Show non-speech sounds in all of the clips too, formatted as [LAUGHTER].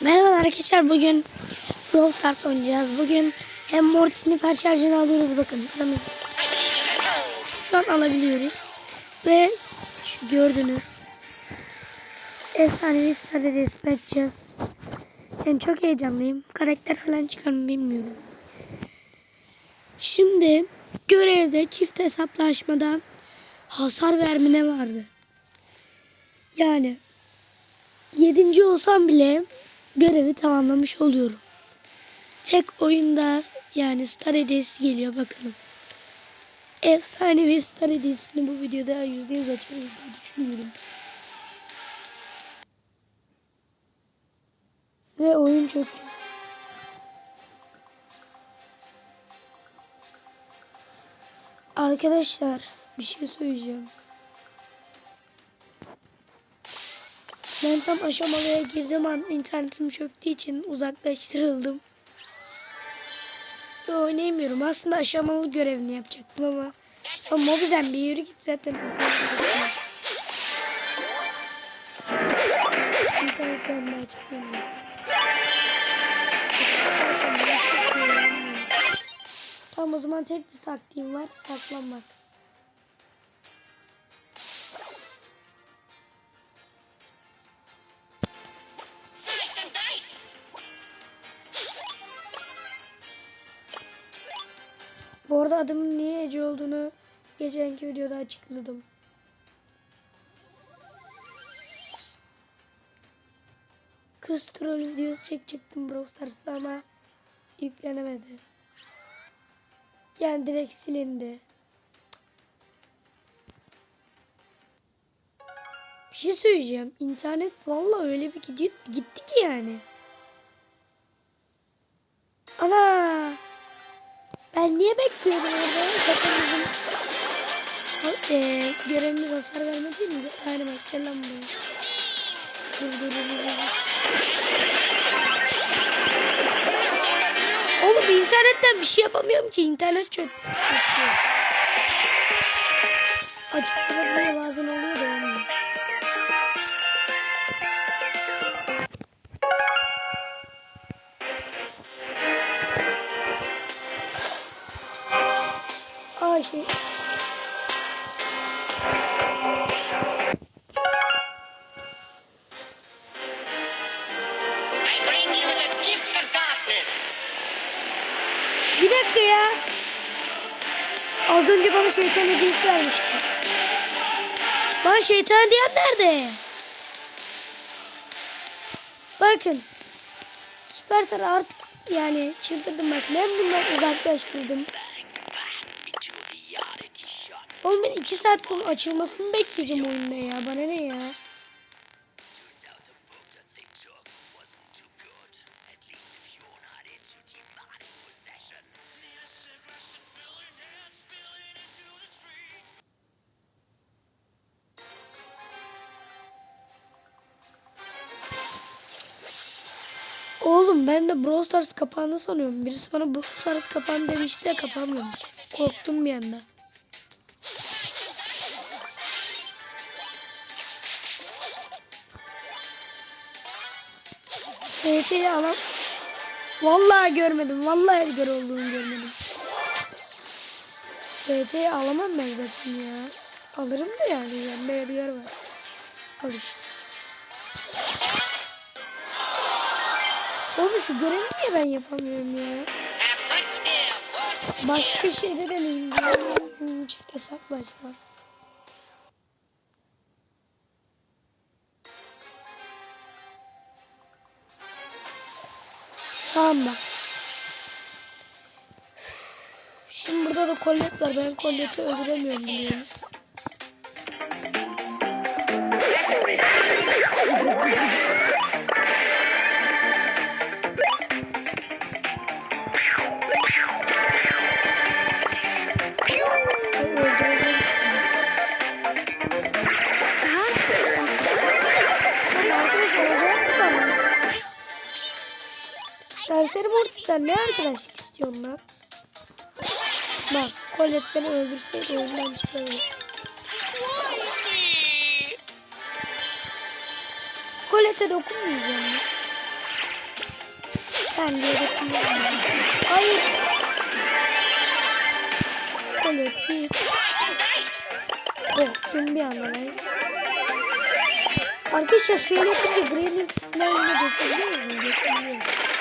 Merhaba arkadaşlar bugün Brawl Stars oynayacağız. Bugün hem Mortis'in hiper şarjını alıyoruz bakın. paramız- Şu an alabiliyoruz. Ve şu gördünüz. Efsanevi stratejisini açacağız. Yani çok heyecanlıyım. Karakter falan çıkar mı bilmiyorum. Şimdi görevde çift hesaplaşmada hasar vermene vardı. Yani Yedinci olsam bile görevi tamamlamış oluyorum. Tek oyunda yani Star Hediyesi geliyor bakalım. Efsanevi Star Hediyesini bu videoda yüzde yüz açarız diye düşünüyorum. Ve oyun çok iyi. Arkadaşlar bir şey söyleyeceğim. Ben tam aşamalıya girdiğim an internetim çöktüğü için uzaklaştırıldım. Ve oynayamıyorum. Aslında aşamalı görevini yapacaktım ama ama Mobizen bir yürü git zaten. İnternet benden açık geliyor. Tamam o zaman tek bir taktiğim var. Saklanmak. Arada adımın niye Ece olduğunu geçenki videoda açıkladım. Kız troll videosu çekecektim Brawl Stars'ta ama yüklenemedi. Yani direkt silindi. Bir şey söyleyeceğim. İnternet vallahi öyle bir gidiyor, gitti ki yani. Ana! Ben niye bekliyordum orada? Zaten bizim e, görevimiz hasar verme değil mi? Yani bak gel lan buraya. Dur dur dur dur. Oğlum internetten bir şey yapamıyorum ki. İnternet çok çöküyor. Açık kapatınca bazen oluyor da şeytan hediyesi vermişti. Lan şeytan hediyen nerede? Bakın. Süperstar artık yani çıldırdım bak. Ben bundan uzaklaştırdım. Oğlum ben iki saat bunun açılmasını bekleyeceğim oyunda ya. Bana ne ya? Ben de Brawl Stars kapağını sanıyorum. Birisi bana Brawl Stars kapağını demişti de kapanmamış. Korktum bir anda. TT'yi alam. Vallahi görmedim. Vallahi Edgar olduğunu görmedim. TT'yi alamam ben zaten ya. Alırım da yani. Bir yer var. Al işte. Oğlum şu görevi niye ben yapamıyorum ya? Başka şeyde deneyim. Hmm, Çift hesaplaşma. Tamam bak. Şimdi burada da kollet var. Ben kolleti öldüremiyorum biliyorsunuz. Serseri Mortis'ten ne arkadaşlık istiyorsun lan? Bak Colette beni öldürseydi oyundan çıkardı. Colette'e dokunmayacağım. ya. Sen de Hayır. Slice and dice. korktum bir anda ben. Arkadaşlar şöyle yapınca Gremlin slime'ını geçebiliyor muyum? Geçebiliyor. Daha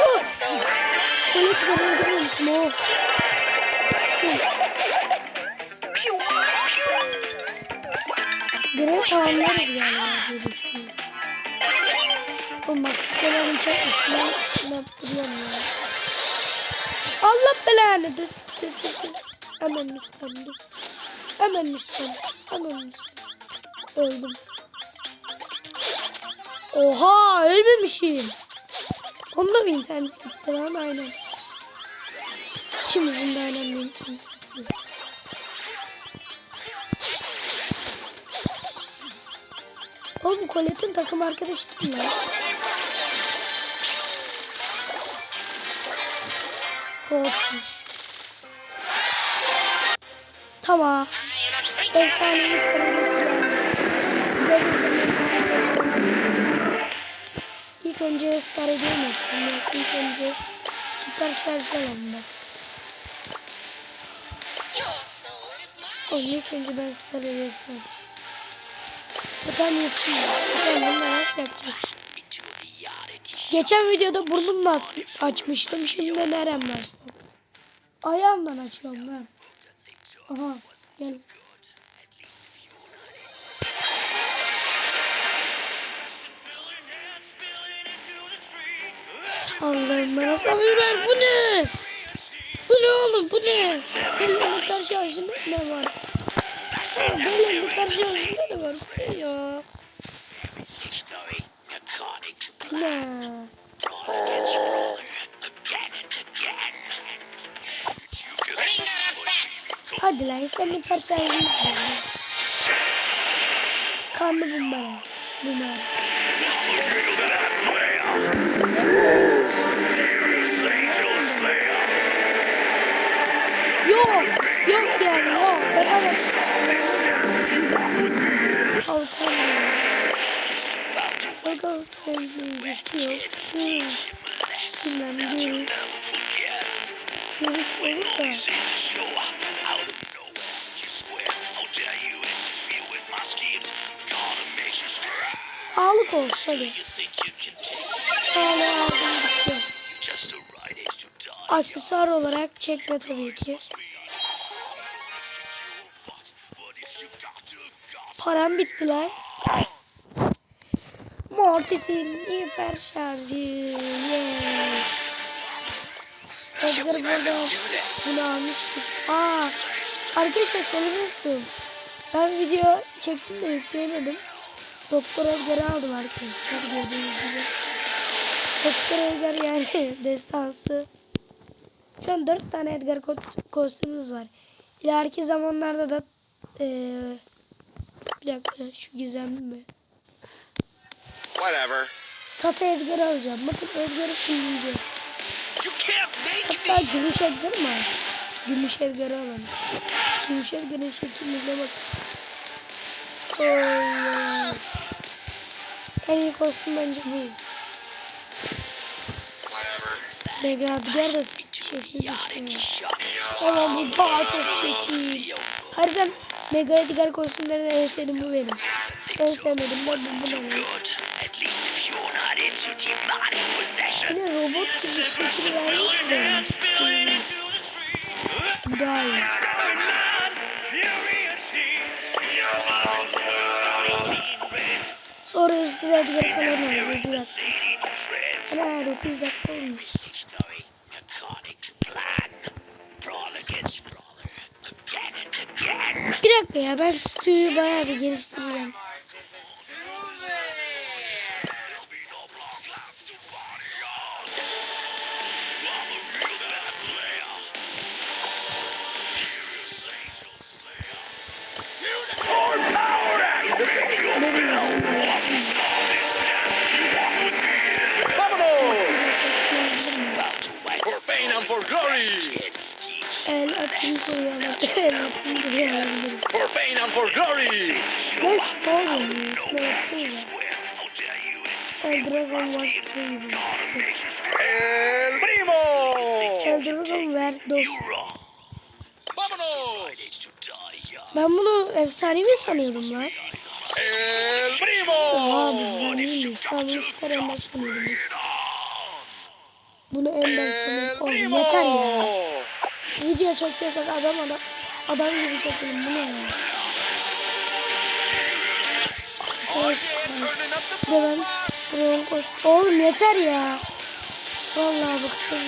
Oh! Böyle çıkarabilir misin? Oh! Görev galiba diye düşünüyorum. Oğlum bak şuraların çok üstüne üstüne ya. Allah belanı dur dur dur dur. Hemen üstten dur. Hemen üstten. Hemen üstten. Öldüm. Oha ölmemişim. Onda mı internet gitti lan aynen. Şimdi bunda aynen bir internet gitti. Oğlum Colette'in takım arkadaşı değil mi? Korkmuş. Tamam. Efsanemiz kırmızı önce star açtım. İlk önce süper şarj alalım bak. Oğlum ilk önce ben star hediyesini açacağım. Zaten yapayım. Zaten nasıl yapacağız? Geçen videoda burnumla açmıştım. Şimdi nerem başladı? Ayağımdan açıyorum lan. Aha gel. Allah'ım bana sabır ver. Bu ne? Bu ne oğlum? Bu ne? Delilikler şarjında ne var? Delilikler şarjında ne var? Bu ne ya? ne? Hadi lan sen de parçalarını ver. Kanlı bumbara. Bumbara. Yok. Yok yani yok. Kalkan. Bakalım sevdiğimiz yok. Bilmem değil. Görüş olur da. Sağlık olsun. Sağlığı aldım. Aksesuar olarak çekme tabii ki. Param bitti lan. Mortis'in hiper şarjı. Yeah. Edgar burada bunu almıştık. Aa, arkadaşlar söylemeyi. Ben video çektim de yükleyemedim. Doktor Edgar'ı aldım arkadaşlar gördüğünüz gibi. Doktor Edgar yani [LAUGHS] destansı. Şu an dört tane Edgar ko- kostümümüz var. İleriki zamanlarda da eee bir dakika şu gizemli mi? Whatever. Tata Edgar'ı alacağım. Bakın Edgar'ı kullanacağım. Hatta Gümüş Edgar mı? Gümüş Edgar'ı alalım. Gümüş Edgar'ın şekline bak. Oy. En iyi kostüm bence bu. Mega Edgar da şekil işte. Ama bu daha çok şekil. Harbiden Mega Edgar kostümlerinden en sevdiğim bu benim. En sevmedim ben bu bu ne? At least if you're not into demonic possession. Yine robot gibi şekil vermiş de. Daha iyi. Sonra üstüne Edgar falan oluyor. Bir dakika. Ana 9 dakika olmuş. Bir dakika ya ben stüdyoyu bayağı bir geliştireceğim. El Dragon koyayım. El primo. El Dragon young. Ben bunu efsanevi sanıyorum lan. El primo. bu güzel değilmiş. Ben bunu süper ender sanıyordum. Bunu ender sanıyorum. Oğlum yeter ya. Video çekiyorsak adam adam adam gibi çekelim. Bu ne ya? Oh yeah, turning up the Bir de ben buraya koy. Oğlum yeter ya. Vallahi bıktım.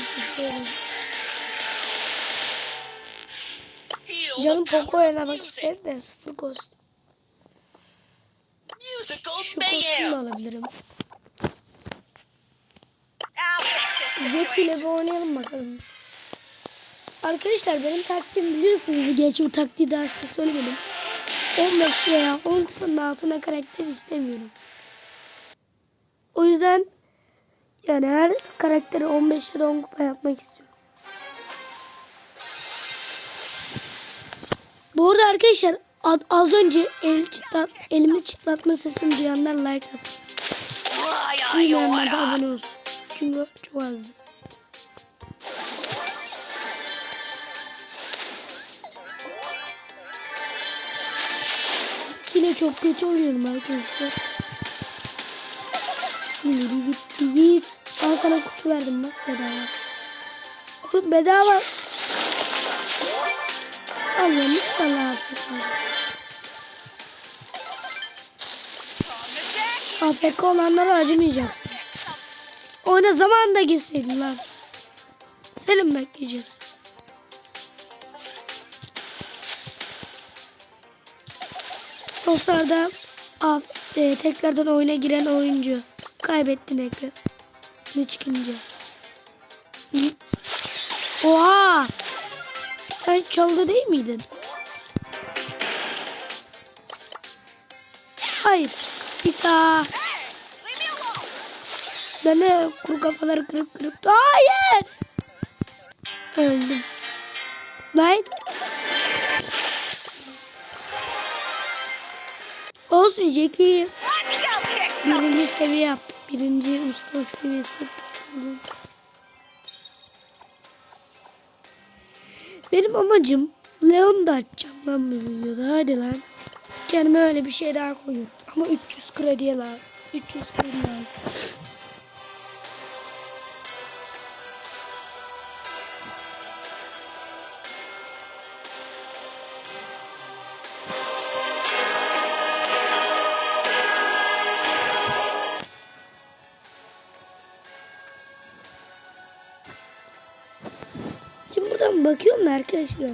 Feel Canım Poco oynamak istedi de sıfır. Musical Şu kostümü alabilirim. Jackie ile bir oynayalım bakalım. Arkadaşlar benim taktiğim biliyorsunuz. Gerçi bu taktiği derste söylemedim. 15 veya 10 kupanın altına karakter istemiyorum. O yüzden yani her karakteri 15 ya da 10 kupa yapmak istiyorum. Bu arada arkadaşlar ad- az önce el çıtlat, elimi çıtlatma sesini duyanlar like atsın. Duymayanlar da abone olsun. Çünkü çok azdı. Yine çok kötü oynuyorum arkadaşlar. Yürü git git. Al sana kutu verdim bak bedava. Oğlum bedava. Allah'ım inşallah. AFK olanlara acımayacaksın. Oyuna zamanında girseydin lan. Seni bekleyeceğiz? Dostlarda af, e, tekrardan oyuna giren oyuncu kaybettin ekran. Ne çıkınca. Oha! Sen çaldı değil miydin? Hayır. Bir daha. Leave me alone. Ben de kuru kafaları kırıp kırıp. Hayır. Öldüm. Lan. Olsun Jackie. Birinci seviye yaptık. Birinci ustalık seviyesi yaptık. Benim amacım Leon da açacağım lan bu videoda. Hadi lan. Kendime öyle bir şey daha koyuyorum. Ama 300 krediye lazım. 300 kredi lazım. Arkadaşlar.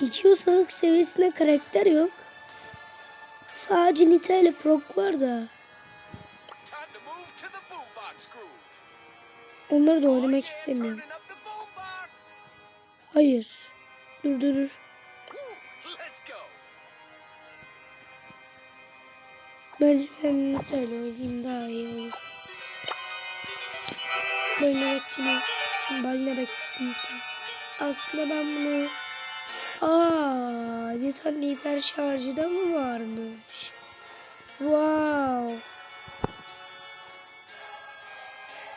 İki ustalık seviyesinde karakter yok. Sadece Nita ile Brock var da. Onları da oynamak istemiyorum. Hayır. Dur dur dur. Bence ben Nita ile oynayayım daha iyi olur. Balina bekçini. Balina bekçisi Nita. Aslında ben bunu... Aa, Nita'nın hiper şarjı da mı varmış? Wow.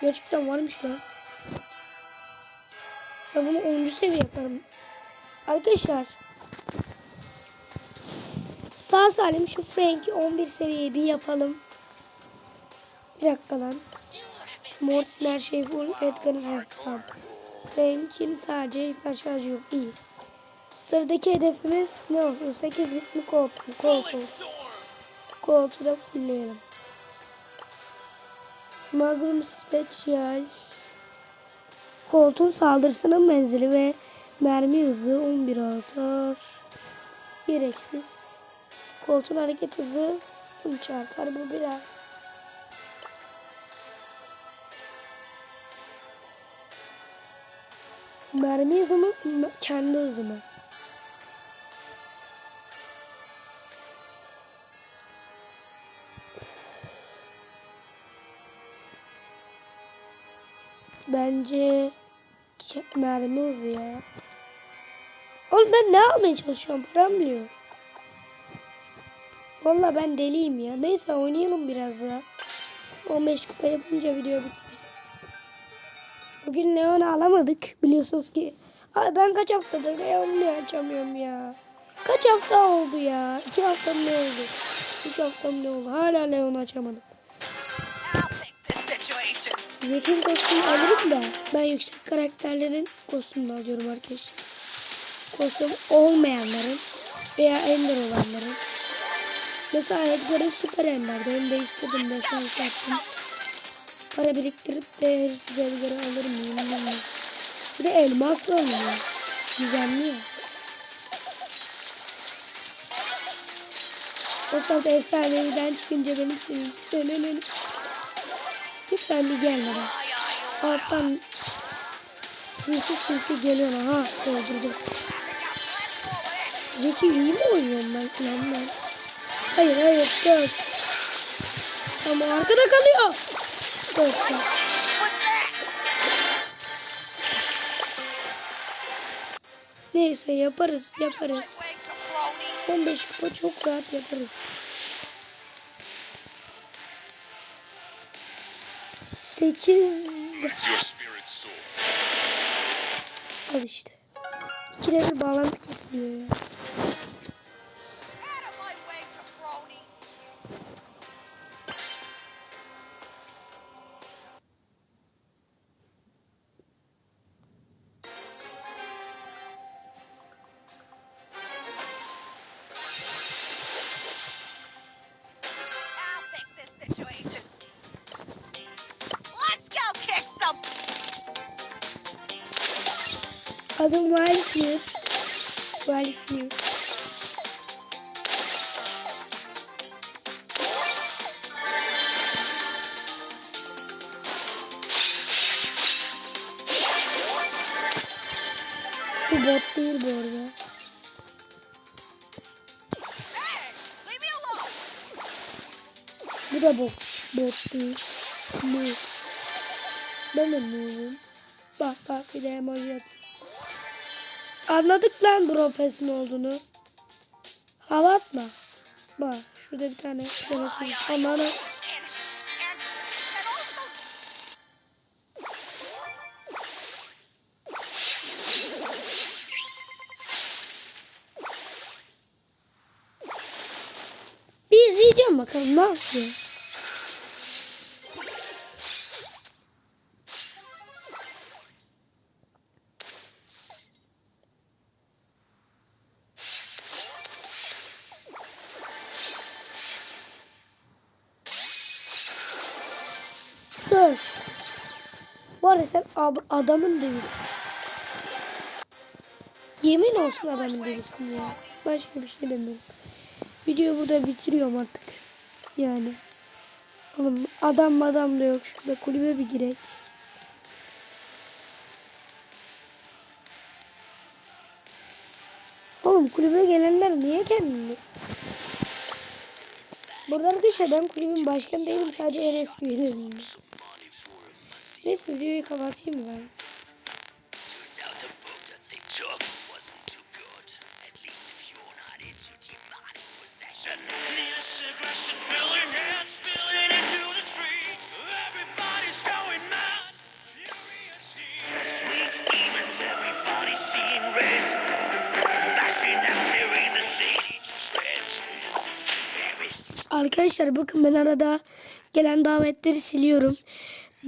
Gerçekten varmış lan. Ben bunu 10. seviye yaparım. Arkadaşlar. Sağ salim şu Frank'i 11 seviyeye bir yapalım. Bir dakika lan. Mortis'in her şey full. Edgar'ın her tamam. Frank'in sadece hiper şarjı yok. İyi. Sıradaki hedefimiz ne olsun? 8 bit mi? Colt olsun. Colt'u da fullleyelim. Magnum Special. Colt'un saldırısının menzili ve mermi hızı 11 artar. Gereksiz. Colt'un hareket hızı 13 artar. Bu biraz. Mermi hızı mı? Kendi hızı mı? Bence mermi hızı ya. Oğlum ben ne almaya çalışıyorum? Bile yok. Valla ben deliyim ya. Neyse oynayalım biraz daha. 15 kupa yapınca video biter. Bugün Leon alamadık. Biliyorsunuz ki. Ben kaç haftadır Leon'u açamıyorum ya. Kaç hafta oldu ya? 2 hafta mı ne oldu? 3 hafta mı ne oldu? Hala Leon açamadım. Zeki'nin kostümü alırım da ben yüksek karakterlerin kostümünü alıyorum arkadaşlar. Kostüm olmayanların veya ender olanların. Mesela Edgar'ın süper enderdi. Onu değiştirdim de sen sattım. Para biriktirip de hırsız Edgar'ı alır mıyım bilmiyorum. Bir de elmasla oynuyor. Gizemli ya. Sırada efsaneviden çıkınca beni sevinci. Lütfen bir gelme ay Alttan sinsi sinsi geliyor ha doldurdum. Zeki iyi mi oynuyorum ben lan ben? Hayır hayır dört. Ama arkada kalıyor. That? Neyse yaparız yaparız. Wake the brony. 15 kupa çok rahat yaparız. 8 Your spirit soul. al işte. İkide bir bağlantı kesiliyor ya. Adım Wildfire. Wildfire. Bu bot değil bu arada. Bu da bot. Bot değil. Bu. Ben de noob'um. Bak bak bir de emoji at. Anladık lan Bropes'in olduğunu. Hava atma. Bak şurada bir tane denesiniz. İzleyeceğim bakalım ne yapıyor. Ab- adamın devisin. Yemin olsun adamın devisin ya. Başka bir şey demiyorum. Videoyu burada bitiriyorum artık. Yani. Oğlum adam adam da yok. Şurada kulübe bir girek. Oğlum kulübe gelenler niye kendini? Burada arkadaşlar ben kulübün başkanı değilim. Sadece en eski üyelerim. Neyse videoyu kapatayım ben? Arkadaşlar bakın ben arada gelen davetleri siliyorum.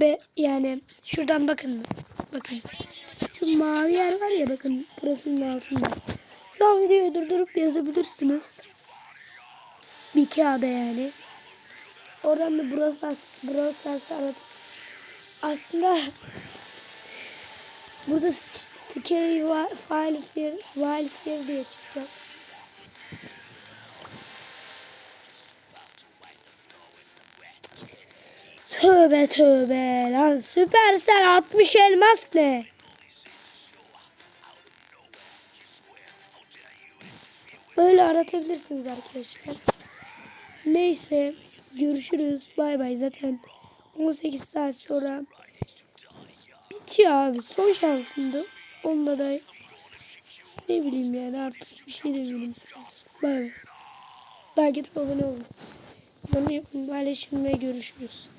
Ve yani şuradan bakın. Bakın. Şu mavi yer var ya bakın profilin altında. Şu an videoyu durdurup yazabilirsiniz. Bir kağıda yani. Oradan da Brawl Stars, Brawl aratıp aslında burada Scary Wi- Wildfire, Wildfire diye çıkacak. Tövbe tövbe lan Süpersel 60 elmas ne? Böyle aratabilirsiniz arkadaşlar. Neyse görüşürüz. Bay bay zaten 18 saat sonra bitiyor abi. Son şansımdı. Onda da ne bileyim yani artık bir şey de bileyim. Bay bay. Daha gidip abone olun. Yorum yapın, paylaşın ve görüşürüz.